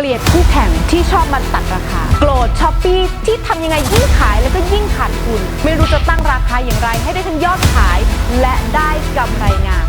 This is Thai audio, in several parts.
เกลียดคู่แข่งที่ชอบมาตัดราคา โกรธช้อปปี้ที่ทำยังไงยิ่งขายแล้วก็ยิ่งขาดทุน ไม่รู้จะตั้งราคาอย่างไรให้ได้ทั้งยอดขาย และได้กำไรงาม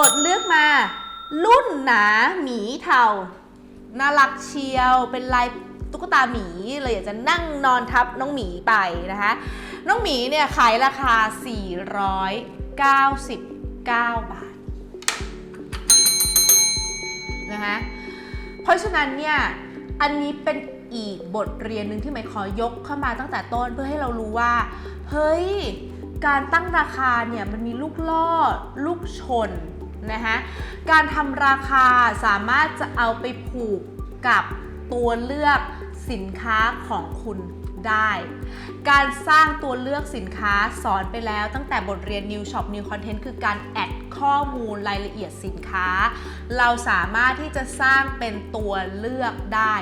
กดเลือกมา รุ่นหนาหมีเทา น่ารักเชียวเป็นลายตุ๊กตาหมีเลยอยากจะนั่งนอนทับน้องหมีไปนะคะ น้องหมีเนี่ยขายราคา 499 บาท นะคะเพราะฉะนั้นเนี่ยอันนี้เป็นอีกบทเรียนหนึ่งที่ไม่ขอยกเข้ามาตั้งแต่ต้นเพื่อให้เรารู้ว่า เฮ้ย การตั้งราคาเนี่ยมันมีลูกล่อ ลูกชนนะคะการทำราคาสามารถจะเอาไปผูกกับตัวเลือกสินค้าของคุณ ได้ การสร้างตัวเลือกสินค้าสอนไปแล้วตั้งแต่บทเรียน New Shop New Content คือการแอดข้อมูลรายละเอียดสินค้า เราสามารถที่จะสร้างเป็นตัวเลือกได้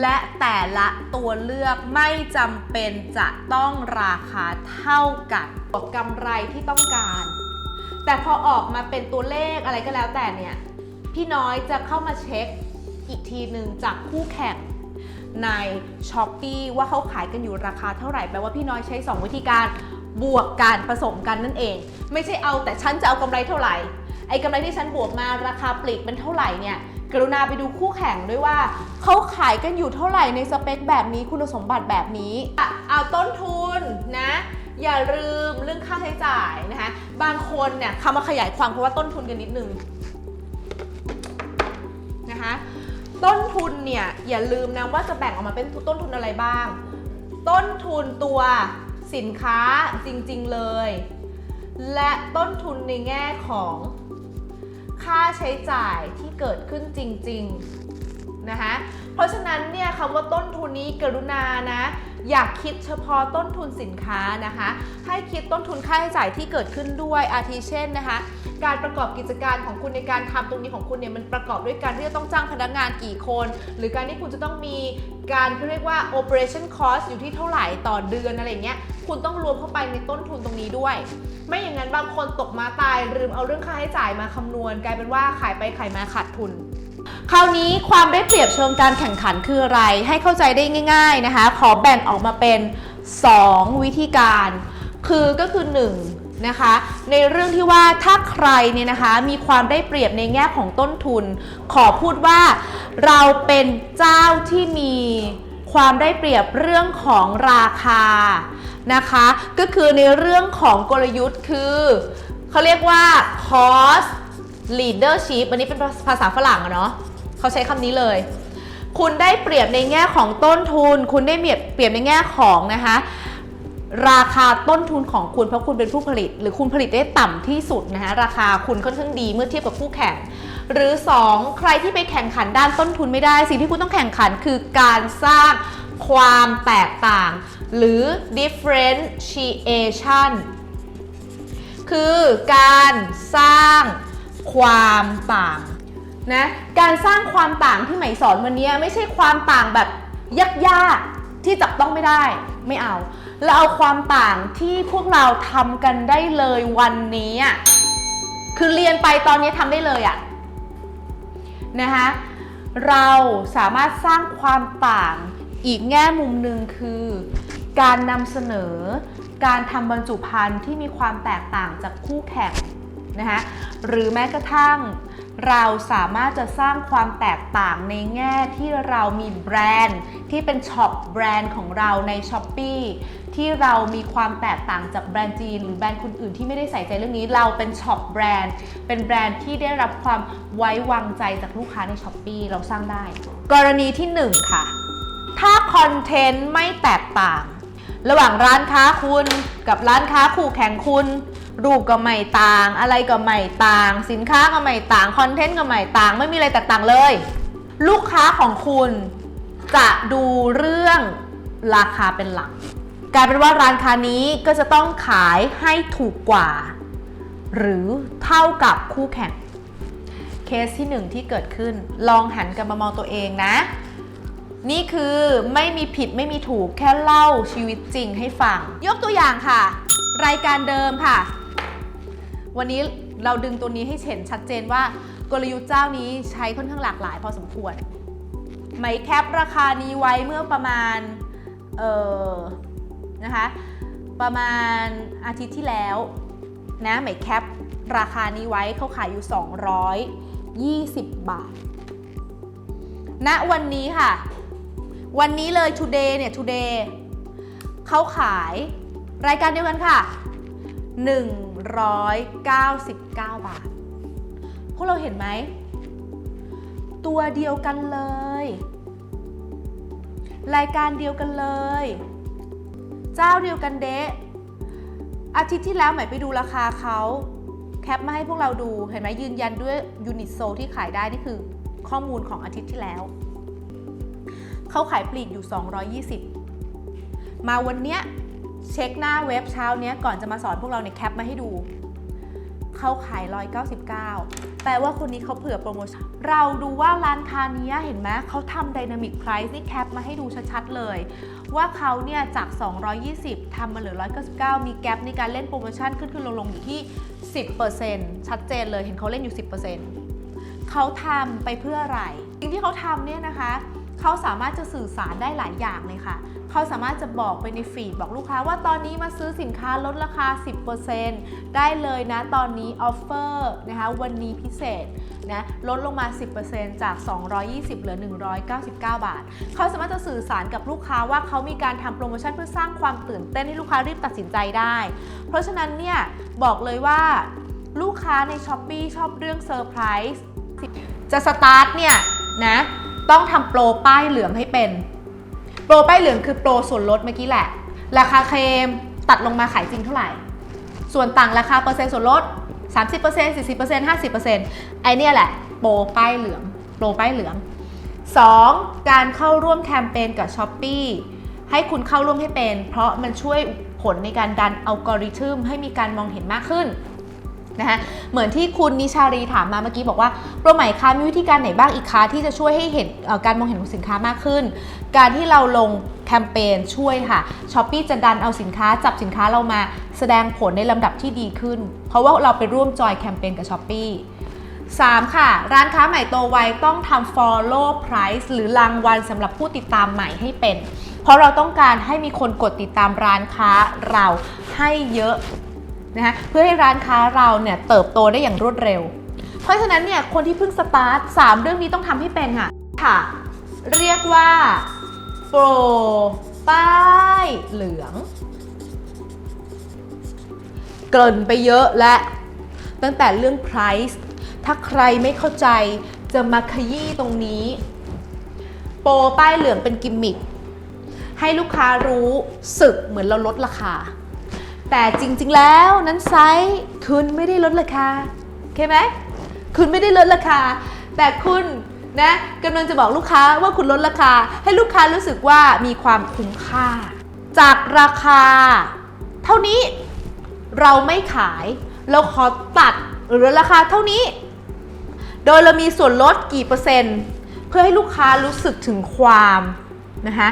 และแต่ละตัวเลือกไม่จำเป็นจะต้องราคาเท่ากันบอกกำไรที่ต้องการ แต่พอออกมาเป็นตัวเลขอะไรก็แล้วแต่เนี่ย พี่น้อยจะเข้ามาเช็คอีกทีหนึ่งจากคู่แข่ง ใน s h อ p e e ว่าเขาขายกันอยู่ราคาเท่าไหร่แปลว่าพี่น้อยใช้ 2 วิธีการบวกการผสมกันนั่นเอง ไม่ใช่เอาแต่ฉันจะเอากำไรเท่าไหร่ไอ้กำไรที่ฉันบวกมาราคาปลีกเป็นเท่าไหร่เนี่ยกรุณาไปดูคู่แข่งด้วยว่า เขาขายกันอยู่เท่าไหร่ในสเปคแบบนี้คุณสมบัติแบบนี้อะเอาต้นทุนนะ อย่าลืมเรื่องค่าใช้จ่ายนะคะ บางคนเนี่ยคำมาขยายความเพราะว่าต้นทุนกันนิดนึงนะคะ ต้นทุนเนี่ยอย่าลืมนะว่าจะแบ่งออกมาเป็นต้นทุนอะไรบ้าง ต้นทุนตัวสินค้าจริงๆเลย และต้นทุนในแง่ของค่าใช้จ่ายที่เกิดขึ้นจริงๆนะคะ ราะฉะนั้นเนี่ยคำว่าต้นทุนนี้กรุณานะ อยากคิดเฉพาะต้นทุนสินค้านะคะ ให้คิดต้นทุนค่าใช้จ่ายที่เกิดขึ้นด้วยอาทิเช่นนะคะ การประกอบกิจการของคุณในการทำตรงนี้ของคุณเนี่ยมันประกอบด้วยการที่จะต้องจ้างพนักงานกี่คน หรือการที่คุณจะต้องมีการเขาเรียกว่า operation cost อยู่ที่เท่าไหร่ต่อเดือนอะไรเงี้ยคุณต้องรวมเข้าไปในต้นทุนตรงนี้ด้วย ไม่อย่างนั้นบางคนตกมาตายลืมเอาเรื่องค่าใช้จ่ายมาคำนวณ กลายเป็นว่าขายไปขายมาขาดทุน คราวนี้ความได้เปรียบเชิงการแข่งขันคืออะไร ให้เข้าใจได้ง่าย ๆนะคะ ขอแบ่งออกมาเป็น 2 วิธีการ คือก็คือ 1 นะคะ ในเรื่องที่ว่าถ้าใครเนี่ยนะคะมีความได้เปรียบในแง่ของต้นทุน ขอพูดว่าเราเป็นเจ้าที่มีความได้เปรียบเรื่องของราคานะคะ ก็คือในเรื่องของกลยุทธ์คือเขาเรียกว่า cost leadership อันนี้เป็นภาษาฝรั่งอะเนาะ เขาใช้คำนี้เลย คุณได้เปรียบในแง่ของต้นทุน คุณได้เปรียบเปรียบในแง่ของนะคะราคาต้นทุนของคุณเพราะคุณเป็นผู้ผลิต หรือคุณผลิตได้ต่ำที่สุดนะคะราคาคุณค่อนข้างดีเมื่อเทียบกับคู่แข่ง หรือ 2 ใครที่ไปแข่งขันด้านต้นทุนไม่ได้ สิ่งที่คุณต้องแข่งขันคือการสร้างความแตกต่าง หรือ differentiation คือการสร้างความต่าง นะการสร้างความต่างที่ไหมสอนวันนี้ไม่ใช่ความต่างแบบยากๆที่จับต้องไม่ได้ไม่เอาเราเอาความต่างที่พวกเราทำกันได้เลยวันนี้คือเรียนไปตอนนี้ทำได้เลยอะนะคะเราสามารถสร้างความต่างอีกแง่มุมหนึ่งคือ การนำเสนอการทำบรรจุภัณฑ์ที่มีความแตกต่างจากคู่แข่ง นะคะหรือแม้กระทั่งเราสามารถจะสร้างความแตกต่างในแง่ที่เรามีแบรนด์ที่เป็นช็อปแบรนด์ของเราใน s h อ p e e ที่เรามีความแตกต่างจากแบรนด์จีน หรือแบรนด์คนอื่นที่ไม่ได้ใส่ใจเรื่องนี้ เราเป็นช็อปแบรนด์เป็นแบรนด์ที่ได้รับความไว้วางใจจากลูกค้าใน s h อ p e e เราสร้างได้ กรณีที่ 1 ค่ะ ถ้าคอนเทนต์ไม่แตกต่าง ระหว่างร้านค้าคุณกับร้านค้าคู่แข่งคุณ รูปก็ไม่ต่าง อะไรก็ไม่ต่าง สินค้าก็ไม่ต่าง คอนเทนต์ก็ไม่ต่าง ไม่มีอะไรแตกต่างเลย ลูกค้าของคุณจะดูเรื่องราคาเป็นหลัก กลายเป็นว่าร้านค้านี้ก็จะต้องขายให้ถูกกว่า หรือเท่ากับคู่แข่ง เคสที่หนึ่งที่เกิดขึ้น ลองหันกลันมามองตัวเองนะ นี่คือไม่มีผิดไม่มีถูกแค่เล่าชีวิตจริงให้ฟัง ยกตัวอย่างค่ะ รายการเดิมค่ะ วันนี้เราดึงตัวนี้ให้เห็นชัดเจนว่ากลยุทธ์เจ้านี้ใช้ค่อนข้างหลากหลายพอสมควรไหมแคปราคานี้ไว้เมื่อประมาณเออนะคะประมาณอาทิตย์ที่แล้วนะไหมแคปราคานี้ไว้เขาขายอยู่ 220 บาทณวันนี้ค่ะ วันนี้เลย today เนี่ย today เขาขายรายการเดียวกันค่ะ 199 บาท พวกเราเห็นไหม ตัวเดียวกันเลย รายการเดียวกันเลย เจ้าเดียวกันเดะอาทิตย์ที่แล้วหมายไปดูราคาเขาแคปมาให้พวกเราดูเห็นไหมยืนยันด้วยยูนิตโซที่ขายได้นี่คือข้อมูลของอาทิตย์ที่แล้ว เขาขายปลีกอยู่ 220 มาวันเนี้ย เช็คหน้าเว็บเช้าเนี้ยก่อนจะมาสอนพวกเราในยแคปมาให้ดู เขาขาย 199 แปลว่าคนนี้เขาเผื่อโปรโมชั่น เราดูว่าร้านค้านี้เห็นไหมเขาทำ Dynamic Price นี่แคปมาให้ดูชัดๆเลย ว่าเขาเนี่ยจาก 220ทำมาเหลือ 199 มีแกลบในการเล่นโปรโมชั่นขึ้นขึ้นลงๆอยู่ที่ 10%ชัดเจนเลยเห็นเขาเล่นอยู่ 10%เขาทำไปเพื่ออะไร สิ่งที่เขาทำเนี่ยนะคะเขาสามารถจะสื่อสารได้หลายอย่างเลยค่ะ เขาสามารถจะบอกไปในฟีดบอกลูกค้าว่าตอนนี้มาซื้อสินค้าลดราคา 10%ได้เลยนะตอนนี้ออฟเฟอร์นะคะวันนี้พิเศษนะลดลงมา 10%จาก 220 เหลือ 199 บาท เขาสามารถจะสื่อสารกับลูกค้าว่าเขามีการทำโปรโมชั่นเพื่อสร้างความตื่นเต้นให้ลูกค้ารีบตัดสินใจได้ เพราะฉะนั้นเนี่ยบอกเลยว่าลูกค้าใน s h อ p e e ชอบเรื่องเซอร์ไพรส์จะสตาร์ทเนี่ยนะต้องทำโปรป้ายเหลืองให้เป็น ปรป้ายเหลืองคือโปรส่วนลดเมื่อกี้แหละ ราคาเคลมตัดลงมาขายจริงเท่าไหร่ ส่วนต่างราคาเปอร์เซ็นต์ส่วนลด 30% 40% 50%ไอเนี่ยแหละ โปรป้ายเหลือง โปรป้ายเหลือง 2. การเข้าร่วมแคมเปญกับ s h อ p e e ให้คุณเข้าร่วมให้เป็น เพราะมันช่วยผลในการดันอัลกอริทึมให้มีการมองเห็นมากขึ้น นะคะเหมือนที่คุณนิชารีถามมาเมื่อกี้บอกว่าโปรใหม่คะมีวิธีการไหนบ้างอีกคะที่จะช่วยให้เห็นการมองเห็นของสินค้ามากขึ้น การที่เราลงแคมเปญช่วยค่ะช้อปปีจะดันเอาสินค้าจับสินค้าเรามาแสดงผลในลำดับที่ดีขึ้น เพราะว่าเราไปร่วมจอยแคมเปญกับช้อปปี3ค่ะ ร้านค้าใหม่โตไวต้องทำ follow price หรือรางวัลสำหรับผู้ติดตามใหม่ให้เป็น เพราะเราต้องการให้มีคนกดติดตามร้านค้าเราให้เยอะ นะคะเพื่อให้ร้านค้าเราเนี่ยเติบโตได้อย่างรวดเร็ว เพราะฉะนั้นเนี่ยคนที่เพิ่งสตาร์ทสามเรื่องนี้ต้องทำให้เป็นค่ะค่ะ เรียกว่าโปรป้ายเหลือง เกินไปเยอะและ ตั้งแต่เรื่อง price ถ้าใครไม่เข้าใจจะมาขยี้ตรงนี้ โปรป้ายเหลืองเป็นกิมมิคให้ลูกค้ารู้สึกเหมือนเราลดราคา แต่จริงๆแล้วนั้นไซส์คุณไม่ได้ลดราคาโอเคไหมคุณไม่ได้ลดราคา แต่คุณนะกำลังจะบอกลูกค้าว่าคุณลดราคา ให้ลูกค้ารู้สึกว่ามีความคุ้มค่า จากราคา เท่านี้เราไม่ขาย เราขอตัดหรือราคาเท่านี้ โดยเรามีส่วนลดกี่เปอร์เซ็นต์ เพื่อให้ลูกค้ารู้สึกถึงความ นะคะ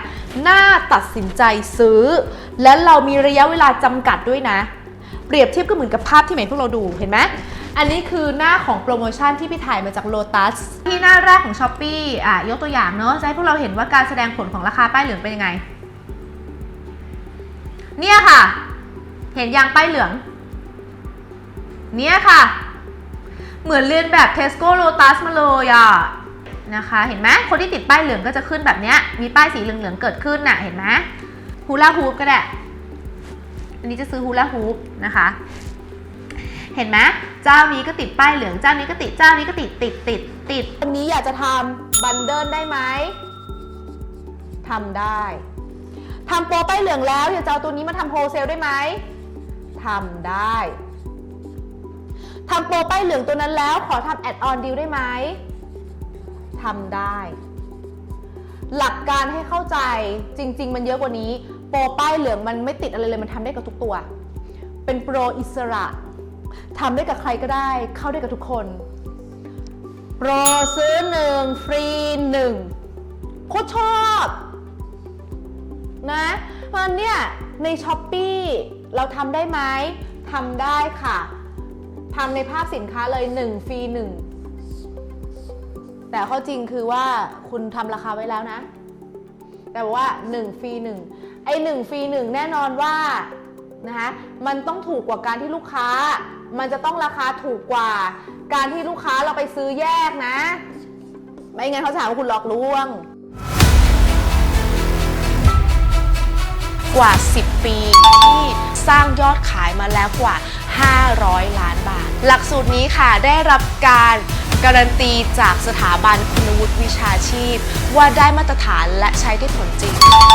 น่าตัดสินใจซื้อ และเรามีระยะเวลาจำกัดด้วยนะ เปรียบเทียบก็เหมือนกับภาพที่ไหนพวกเราดูเห็นไหมอันนี้คือหน้าของโปรโมชั่นที่พี่ถ่ายมาจาก Lotus ที่หน้าแรกของ s h อ p e e อะยกตัวอย่างเนอะจะให้พวกเราเห็นว่าการแสดงผลของราคาป้ายเหลืองเป็นยังไง เนี่ยค่ะ เห็นยางป้ายเหลือง เนี่ยค่ะ เหมือนเรียนแบบ Tesco Lotus มาเลยอะ นะคะ เห็นไหมคนที่ติดป้ายเหลืองก็จะขึ้นแบบนี้มีป้ายสีเหลืองๆเกิดขึ้นน่ะเห็นไหมฮูลาฮูปก็ได้อันนี้จะซื้อฮูลาฮูปนะคะ เห็นไหมเจ้านี้ก็ติดป้ายเหลืองเจ้านี้ก็ติดเจ้านี้ก็ติดติดติดติดอันนี้อยากจะทำบันเดิลได้ไหมทำได้ทำโปรป้ายเหลืองแล้วอยากจะเอาตัวนี้มาทำโฮเซลได้ไหมทำได้ทำโปรป้ายเหลืองตัวนั้นแล้วขอทำแอดออนดีลได้ไหม ทำได้ หลักการให้เข้าใจจริง ๆ มันเยอะกว่านี้ โปรป้ายเหลืองมันไม่ติดอะไรเลยมันทำได้กับทุกตัว เป็นโปรอิสระทำได้กับใครก็ได้ เข้าได้กับทุกคน โปรซื้อหนึ่งฟรีหนึ่งโคตรชอบนะเพราะฉะนั้นเนี่ยในช้อปปีเราทำได้ไหมทำได้ค่ะทำในภาพสินค้าเลย 1 ฟรี 1 แต่ข้อจริงคือว่าคุณทำราคาไว้แล้วนะ แต่ว่า1ฟรี1ไอ้1ฟรี1แน่นอนว่านะคะมันต้องถูกกว่าการที่ลูกค้า มันจะต้องราคาถูกกว่า การที่ลูกค้าเราไปซื้อแยกนะ ไม่งั้นเขาจะหาว่าคุณหลอกลวง กว่า 10 ปีที่สร้างยอดขายมาแล้วกว่า 500 ล้านบาท หลักสูตรนี้ค่ะได้รับการ การันตีจากสถาบันคุณวุฒิวิชาชีพ ว่าได้มาตรฐานและใช้ได้ผลจริง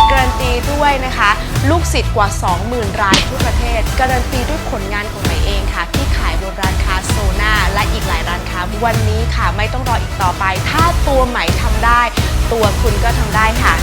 การันตีด้วยนะคะ ลูกศิษย์กว่า 20,000 รายทั่วประเทศ การันตีด้วยผลงานของใหมเองค่ะที่ขายบนร้านค้าโซนาและอีกหลายร้านค้าวันนี้ค่ะไม่ต้องรออีกต่อไป ถ้าตัวใหม่ทำได้ ตัวคุณก็ทำได้ค่ะ